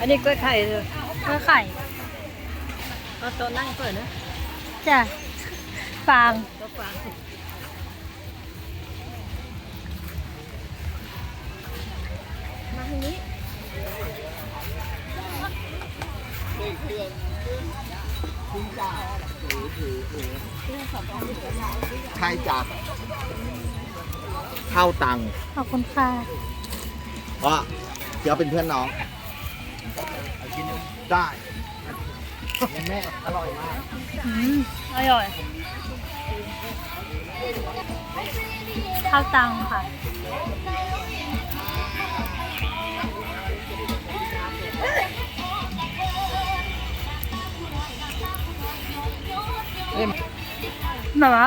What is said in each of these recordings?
อันนี้กล้วยไข่เลยก็ไข่เอาตัวนั่งเปิดนะจ้ะฟางตัวฟังมาทางนี้ใครจับเข้าตังค์ขอบคุณค่ะเพราะเดี๋ยวเป็นเพื่อนน้อง ได้แม่อร่อยมากอืมอร่อย ข้าวตังค่ะ แบบว่า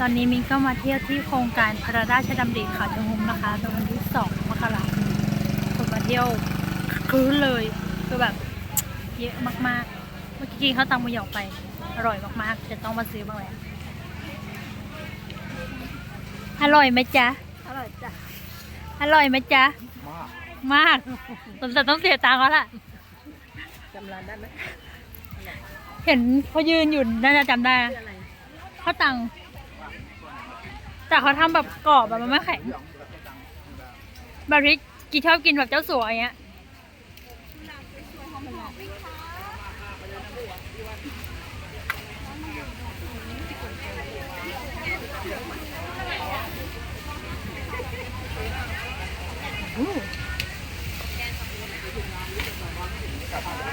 ตอนนี้มินก็มาเที่ยวที่โครงการพระราชดำริเขาชะงุมนะคะตรงวันที่สองมกราคมคนมาเที่ยวคลื้นเลยคือแบบเยอะมากๆ เมื่อกี้กินข้าวตังหมูหยองไป อร่อยมากๆจะต้องมาซื้อบ้างแล้วอร่อยไหมจ๊ะ อร่อยจ้ะ อร่อยไหมจ๊ะ มาก มาก สมแต่ต้องเสียตังค์แล้วล่ะจำร้านได้ไหม เห็นเขายืนอยู่น่าจะจำได้นะชื่ออะไรข้าวตังค์ แต่เขาทำแบบกรอบแบบมันไม่แข็งบาริกกีชอบกินแบบเจ้าสัวอย่างเงี้ย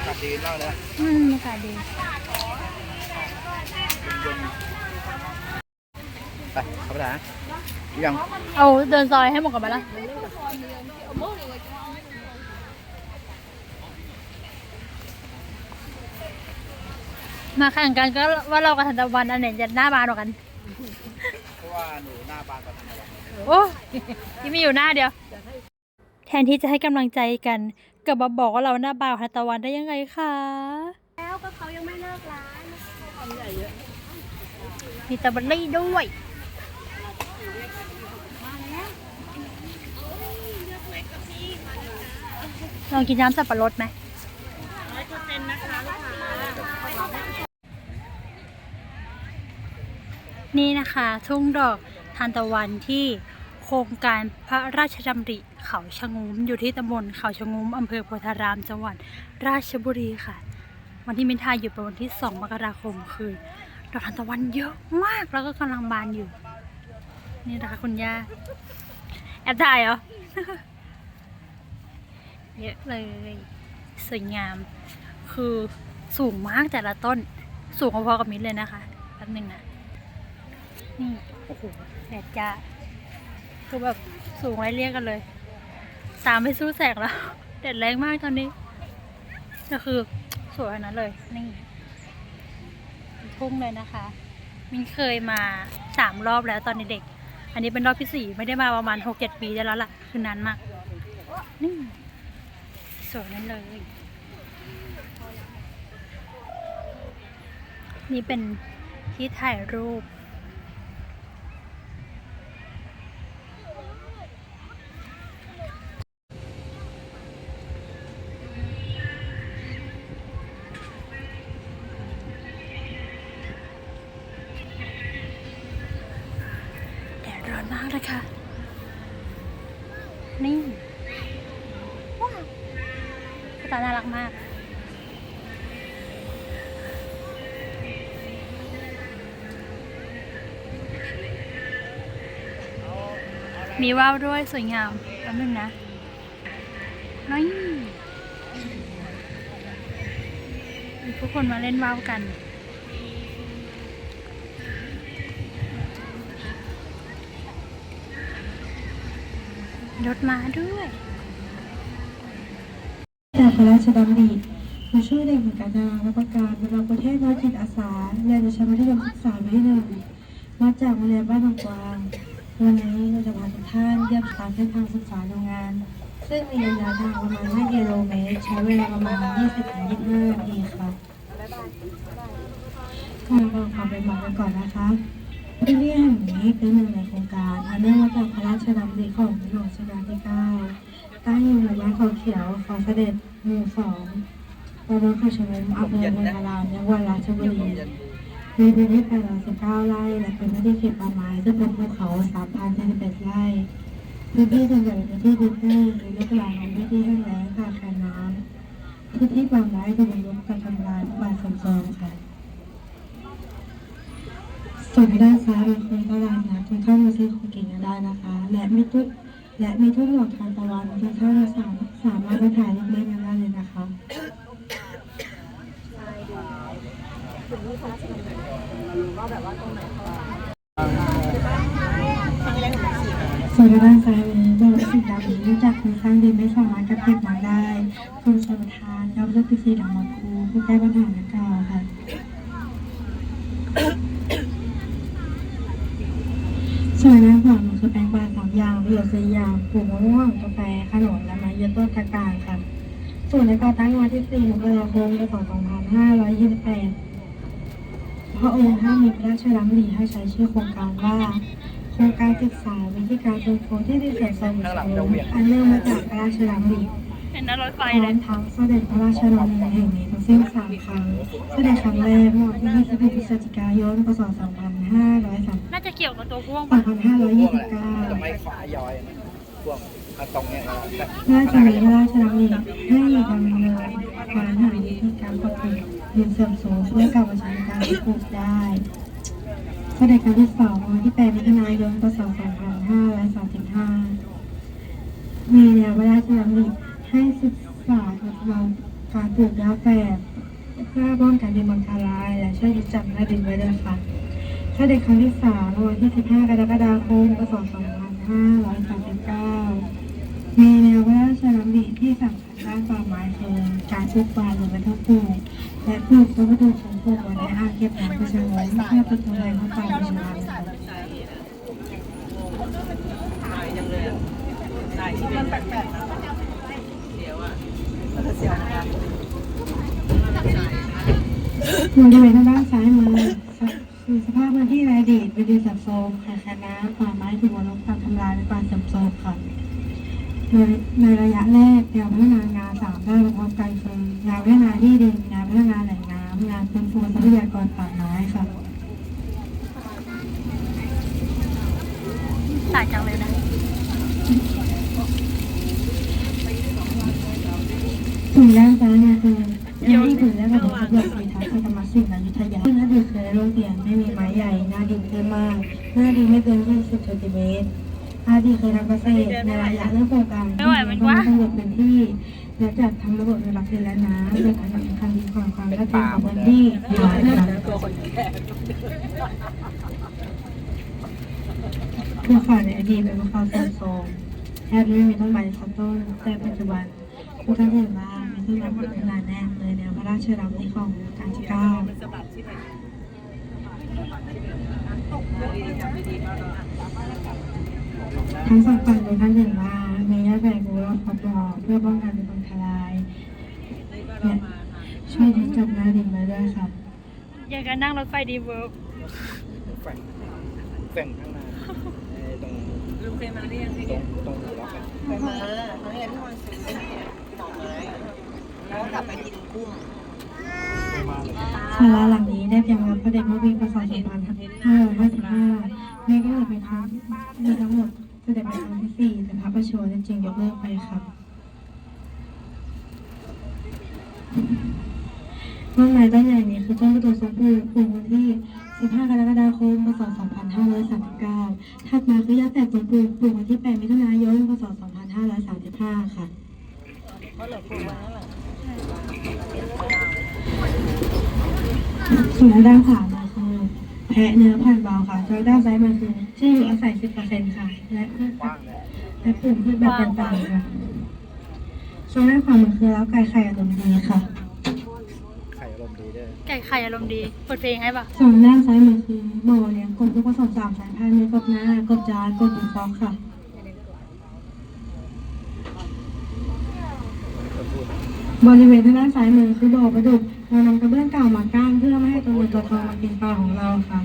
กลับดีเล่าเลยอืมอากาศดี ไปเข้าไปไหนยังเอาเดินซอยให้หมดก่อนไปละมาแข่งกันก็ว่าเรากับทันตะวันอันไหนจะหน้าบานกว่ากันเพราะว่าหนูหน้าบานกว่าทางเราโอ้ที่มีอยู่หน้าเดียว แทนที่จะให้กำลังใจกันกลับมาบอกว่าเราหน้าบานกว่าทันตะวันได้ยังไงคะแล้วก็เขายังไม่เลิกร้านความใหญ่เยอะมีตะบันลี่ด้วย ลองกินน้ำสับปะรดไหมร้อยเปอร์เซ็นต์นะคะลูกค้านี่นะคะทุ่งดอกทานตะวันที่โครงการพระราชดำริเขาชะงุมอยู่ที่ตำบลเขาชะงุมอำเภอโพธารามจังหวัดราชบุรีค่ะ วันที่มินทายอยู่เป็นวันที่ 2 มกราคมคือดอกทานตะวันเยอะมากแล้วก็กำลังบานอยู่ นี่นะคะคุณย่าแอบถ่ายเหรอ เยอะเลย สวยงาม คือสูงมากแต่ละต้น สูงพอๆกับมินเลยนะคะแป๊บนึงนะ นี่ โอ้โหแดดจ้าคือแบบสูงไล่เรียกกันเลยสามไม่สู้แสงแล้วแดดแรงมากตอนนี้ก็คือสวยขนาดนั้นเลย นี่ทุ่งเลยนะคะ มินเคยมาสามรอบแล้วตอนเด็ก อันนี้เป็นรอบที่สี่ไม่ได้มาประมาณหกเจ็ดปีได้แล้วล่ะ คือนานมาก สวยนั่นเลย นี่เป็นที่ถ่ายรูป แดดร้อนมากเลยค่ะ นี่ ว้าวตาน่ารักมาก มีว่าวด้วยสวยงามแป๊บนึงนะนี่ทุกคนมาเล่นว่าวกันรถมาด้วย พระราชดำริมาช่วยเด็กเหมือนกันนาและประกาศระดับประเทศน้อยจิตอาสาเรียนในชั้นมัธยมศึกษาปีที่หนึ่งมาจากโรงเรียนบ้านหนองกวางวันนี้เราจะพาทุกท่านเยี่ยมตามเส้นทางศึกษาโรงงาน ซึ่งมีระยะทางประมาณ 5 กิโลเมตร ใช้เวลาประมาณ 20-25 นาทีค่ะมาฟังความเป็นมากันก่อนนะคะที่นี่แห่งนี้เป็นหนึ่งในโครงการอันเนื่องมาจากพระราชดำริของในหลวงรัชกาลที่ 9 ตั้งอยู่ในบ้านเขาเขียวเขาเสด็จหมู่สองตำบลเขาชะเมนอำเภอเมืองอารามจังหวัดราชบุรีมีพื้นที่819ไร่และเป็นพื้นที่เขตป่าไม้ซึ่งเป็นภูเขา3,071ไร่พื้นที่ส่วนใหญ่เป็นที่พื้นที่หรือลูกหลานของพื้นที่แห้งแล้งขาดแคลนน้ำพื้นที่ป่าไม้ถูกบุกรุกการทำลายป่าสมโทรมค่ะส่วนด้านซ้ายเป็นโครงตลาดนัดคุณเข้ามาซื้อของกินกันได้นะคะ และมีทุก และมีทุกดอกทานตะวันคุณเข้ามาสามสามารถไปถ่ายรูปเล่นกันได้เลยนะคะส่วนด้านซ้ายนี้บริษัทดาวนี้รู้จักคุณสร้างดินไม่สามารถกระเก็บน้ำได้คุณชนทานกับลูกพิเศษของมาคูเพื่อแก้ปัญหาดังกล่าวค่ะส่วนด้านขวามือคือแปลงปลา สามอย่างประโยชน์สี่อย่างปลูกมะม่วงกาแฟขนมและไม้ยืนต้นต่างๆค่ะ ส่วนในก่อตั้งวันที่ 4มกราคมพศ2528 พระองค์ท่านมีพระราชดำริให้ใช้ชื่อโครงการว่าโครงการศึกษาวิธีการฟื้นฟูที่ดินเสียสมุทรอันเนื่องมาจากพระราชดำริเห็นรถไฟพร้เลอยมทั้งเสด็จพระราชดำเนินแห่งนี้ทั้งสิ้นสามครั้งเสด็จครั้งแรกเมื่อวันที่21พฤศจิกายนพศ 2530 น่าจะเกี่ยวกับตัวพ่วงสอปะงพันห้าร้อยยี่สิบเก้าจะไม่ขวาย้อยนะพวกเอาตรงเนี้ยนะแต่ราชมีพระราชดำริให้ดำเนินการหาวิธีการปรับปรุงดินเสื่อมโทรมเพื่อกลับมาใช้การปลูกได้เสด็จครั้งที่สองวันที่8มิถุนายนพศ2535 มีแนวพระราชดำริให้ศึกษาทดลองการปลูกหญ้าแฝดเพื่อป้องกันดินมังคลาย และช่วยยึดจับหน้าดินไว้ด้วยค่ะ ถ้าเด็จครั้งที่สามวันที่ 15 กรกฎาคมพศ2539 มีแนวพระราชดำริที่สำคัญด้านป่าไม้คือการปลูกป่าหรือบรรทุกปลูกและปลูกต้นประดู่ของปลูกไว้ในอ่างเก็บน้ำประชาชนเพื่อเป็นตัวแทนของป่าประชาชนบริเวณทางด้านซ้ายมือ สภาพพื้นที่ในอดีตเป็นดินสับโซมขาดแคลนน้ำป่าไม้ถูกบุกรุกการทำลายและป่าเสื่อมโทรมค่ะในในระยะแรกแนวพัฒนางานสามด้านพร้อมกันคืองานพัฒนาที่ดินงานพัฒนาแหล่งน้ำงานฟื้นฟูทรัพยากรป่าไม้ค่ะสายจังเลยนะส่วนด้านซ้ายเนี่ยคือเรื่องที่ถือและระบบสำรวจ มาหน้าดีไม่เกิน20เซนติเมตรอาดีเคยทำเกษตรในระยะเรื่มโครงการที่มีองามสงบเป็นที่ และจัดทำระบบระรับดินและน้ำโดยการนำคันดินความความและเตรียมของพื้นที่ที่ร้อก่าภูในอดีตเป็นภูเขาสันโทมแทบไม่มีต้นไม้สักต้นแต่ปัจจุบันผู้ท่านเห็นว่ามีต้นไม้พันมาหนาแน่เลยแนวพระราชดำริของการที่เก้า ทั้งสองฝั่งทุกท่านเห็นว่ามีหญ้าแฝกรั้วรอบล้อมเพื่อป้องกันเป็นอันตรายและช่วยยึดจับหน้าดินไว้ด้วยค่ะอยากจะนั่งรถไฟดีเวิร์กแฝงแฝงข้างหน้าเอ่อตรงลุงเคยมาหรือยังตรงตรงหัวล็อกอะไปมาครั้งแรกที่มันซื้อเนี่ยหน่อไม้แล้วก็กลับไปกินกุ้ง ศาลาหลังนี้ได้เพียงรับพระเดชพระวิพศ2555แม้ก็เลยเป็นครั้งมีทั้งหมดเสด็จเป็นครั้งที่สี่แต่พระประชวรจึงยกเลิกไปครับต้นไม้ต้นใหญ่นี้คือต้นประดู่ทรงปูปลูกวันที่ 15 กรกฎาคม พศ 2539 ถัดมาคือย่าแฝกทรงปูปลูกวันที่ 8 มิถุนายน พศ 2535 ค่ะ ส่วนทางด้านขวามือคือแพะเนื้อพันธุ์เบาค่ะส่วนด้านซ้ายมือคือที่อยู่อาศัย10%ค่ะ และพืชผักและปลูกพืชแบบต่างๆค่ะส่วนด้านขวามือคือแล้วไก่ไข่อารมณ์ดีค่ะ ไข่อารมณ์ดีด้วยไก่ไข่อารมณ์ดีเปิดเพลงให้ปะส่วนด้านซ้ายมือคือบ่อเลี้ยงกบลูกผสมสามสายพันธุ์มีกบหน้ากบจานกบปีฟอกค่ะ คนพูด บริเวณทางด้านซ้ายมือคือบ่อปลาดุกเรานำกระเบื้องเก่ามากั้นเพื่อไม่ให้ตัวเงินตัวทองมากินปลาของเราค่ะ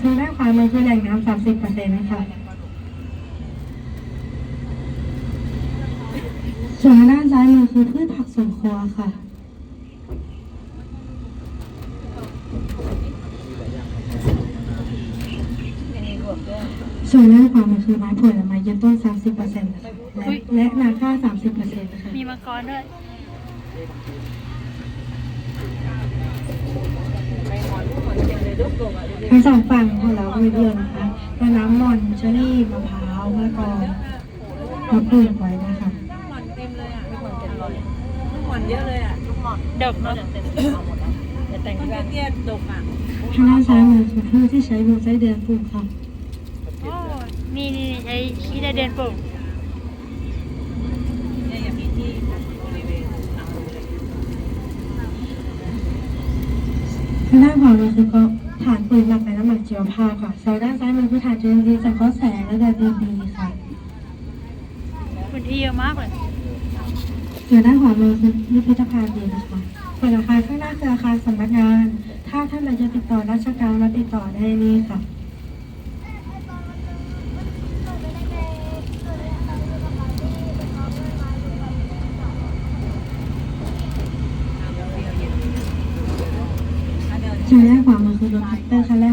ส่วนด้านขวามือคือแหล่งน้ำสามสิบเปอร์เซ็นต์นะคะส่วนทางด้านซ้ายมือคือพืชผักสวนครัวค่ะส่วนด้านขวามือคือไม้ผลไม้ยืนต้น 30เปอร์เซ็นต์และและนาค่า30เปอร์เซ็นต์นะคะมีมังกรด้วย ทั้งสองฝั่งของเราก็มีเรือนะคะแม่น้ำมอนเชอรี่มะพร้าวมะละกอมาปลูกไว้นะคะหมอนเต็มเลยอะหมอนเต็มเลยหมอนเยอะเลยอะหมอนเด็กเนาะแต่งกันเตี้ยดกอะทางด้านซ้ายมือคือพืชที่ใช้มูลไส้เดือนปลูกค่ะโอ้นี่นี่นี่ไอ้ขี้ได้เดินปลูก เนี่ยอย่ามีที่บริเวณ ทางด้านขวามือคือก็ฐานปืนหลักในน้ำหมักชีวภาพค่ะส่วนด้านซ้ายมือคือฐานจุลินทรีย์สังเคราะห์แสงและแดดดีบีค่ะพื้นที่เยอะมากเลยส่วนด้านขวามือคือพิพิธภัณฑ์ดีนะคะส่วนอาคารข้างหน้าคืออาคารสำนักงาน ถ้าท่านใดจะติดต่อราชการมาติดต่อได้นี่ค่ะ ส่วนด้านขวามือคือ รถแท็กเตอร์คันแรก